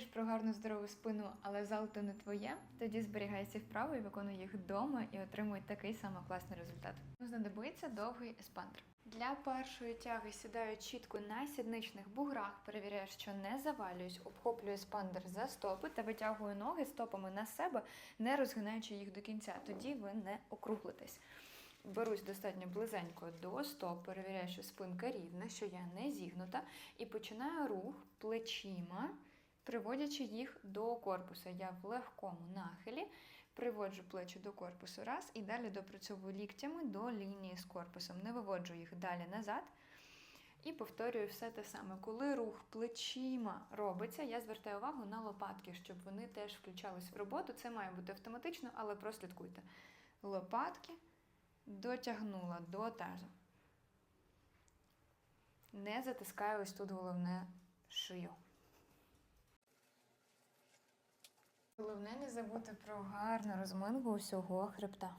мрієш про гарну здорову спину, але зал то не твоє, тоді зберігай ці вправи і виконуй їх вдома і отримуй такий самий класний результат. Знадобиться довгий еспандр. Для першої тяги сідаю чітко на сідничних буграх, перевіряю, що не завалююсь, обхоплюю еспандер за стопи та витягую ноги стопами на себе, не розгинаючи їх до кінця. Тоді ви не округлитесь. Берусь достатньо близенько до стоп, перевіряю, що спинка рівна, що я не зігнута, і починаю рух плечима, приводячи їх до корпуса. Я в легкому нахилі приводжу плечі до корпусу раз і далі допрацьовую ліктями до лінії з корпусом. Не виводжу їх далі назад. І повторюю все те саме. Коли рух плечима робиться, я звертаю увагу на лопатки, щоб вони теж включались в роботу. Це має бути автоматично, але прослідкуйте. Лопатки дотягнула до тазу. Не затискаю ось тут головне шию. Головне не забути про гарну розминку усього хребта.